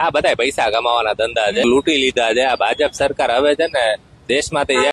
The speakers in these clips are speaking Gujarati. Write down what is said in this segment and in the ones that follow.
આ બધા પૈસા કમાવાના ધંધા છે. લૂંટી લીધા છે. આ ભાજપ સરકાર હવે છે ને દેશમાંથી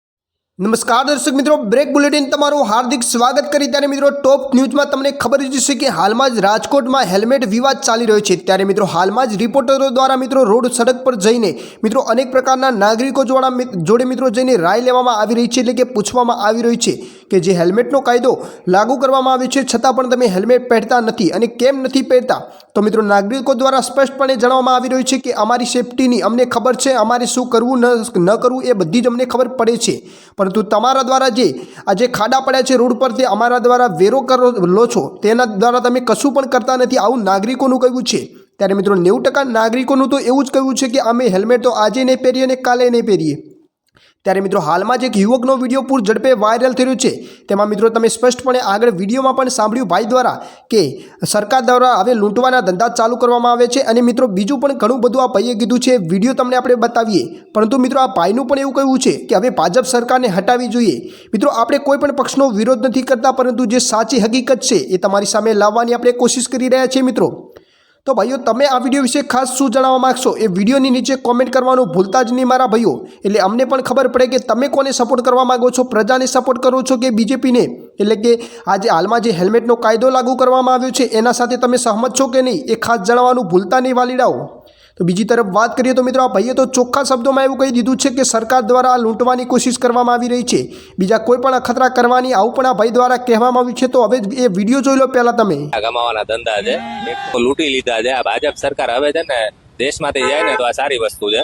નમસ્કાર દર્શક મિત્રો, બ્રેક બુલેટિન તમારું હાર્દિક સ્વાગત કરી. ત્યારે મિત્રો, ટોપ ન્યૂઝમાં તમને ખબર જ છે કે હાલમાં જ રાજકોટમાં હેલ્મેટ વિવાદ ચાલી રહ્યો છે. ત્યારે મિત્રો, હાલમાં જ રિપોર્ટરો દ્વારા મિત્રો રોડ સડક પર જઈને મિત્રો અનેક પ્રકારના નાગરિકો જોડા મિત્રો જઈને રાય લેવામાં આવી રહી છે. એટલે કે પૂછવામાં આવી રહ્યું છે. કે જે હેલ્મેટનો કાયદો લાગુ કરવામાં આવ્યો છે, છતાં પણ તમે હેલ્મેટ પહેરતા નથી અને કેમ નથી પહેરતા? તો મિત્રો, નાગરિકો દ્વારા સ્પષ્ટપણે જણાવવામાં આવી રહ્યું છે કે અમારી સેફટીની અમને ખબર છે, અમારે શું કરવું, ન કરવું એ બધી જ અમને ખબર પડે છે. પરંતુ તમારા દ્વારા જે, આ જે ખાડા પડ્યા છે રોડ પર, તે અમારા દ્વારા વેરો કરો, લો છો, તેના દ્વારા તમે કશું પણ કરતા નથી આવું નાગરિકોનું કહેવું છે. ત્યારે મિત્રો, નેવું ટકા નાગરિકોનું તો એવું જ કહ્યું છે કે અમે હેલ્મેટ તો આજે નહીં પહેરીએ અને કાલે નહીં પહેરીએ. ત્યારે મિત્રો હાલમાં જ એક યુવકનો વીડિયો પૂર ઝડપે વાયરલ થયો છે. તેમાં મિત્રો તમે સ્પષ્ટપણે આગળ વિડીયોમાં પણ સાંભળ્યું ભાઈ દ્વારા કે સરકાર દ્વારા હવે લૂંટવાના ધંધા ચાલુ કરવામાં આવે છે અને મિત્રો બીજું પણ ઘણું બધું આ ભાઈએ કીધું છે. વીડિયો તમને આપણે બતાવીએ. પરંતુ મિત્રો આ ભાઈનું પણ એવું કહ્યું છે કે હવે ભાજપ સરકારને હટાવી જોઈએ. મિત્રો આપણે કોઈ પણ પક્ષનો વિરોધ નથી કરતા, પરંતુ જે સાચી હકીકત છે એ તમારી સામે લાવવાની આપણે કોશિશ કરી રહ્યા છીએ મિત્રો. તો ભાઈઓ, તમે આ વીડિયો વિશે ખાસ શું જણાવવા માગશો? એ વિડીયોની નીચે કોમેન્ટ કરવાનું ભૂલતા જ નહીં મારા ભાઈઓ. એટલે અમને પણ ખબર પડે કે તમે કોને સપોર્ટ કરવા માગો છો? પ્રજાને સપોર્ટ કરો છો કે બીજેપીને? એટલે કે આજે હાલમાં જે હેલ્મેટનો કાયદો લાગુ કરવામાં આવ્યો છે, એના સાથે તમે સહમત છો કે નહીં? એ ખાસ જણાવવાનું ભૂલતા નહીં વાલીડાઓ. તો બીજી તરફ વાત કરીએ તો મિત્રો આ ભાઈએ તો ચોખ્ખા શબ્દોમાં એવું કહી દીધું છે કે સરકાર દ્વારા લૂંટવાની કોશિશ કરવામાં આવી રહી છે. બીજા કોઈ પણ અખતરા કરવાની આવું પણ આ ભાઈ દ્વારા કહેવામાં આવ્યું છે. તો હવે એ વીડિયો જોઈ લો પહેલા તમે. કમાવાના ધંધા છે. લૂંટી લીધા છે. આ ભાજપ સરકાર હવે છે ને દેશમાંથી જાય ને તો આ સારી વસ્તુ છે.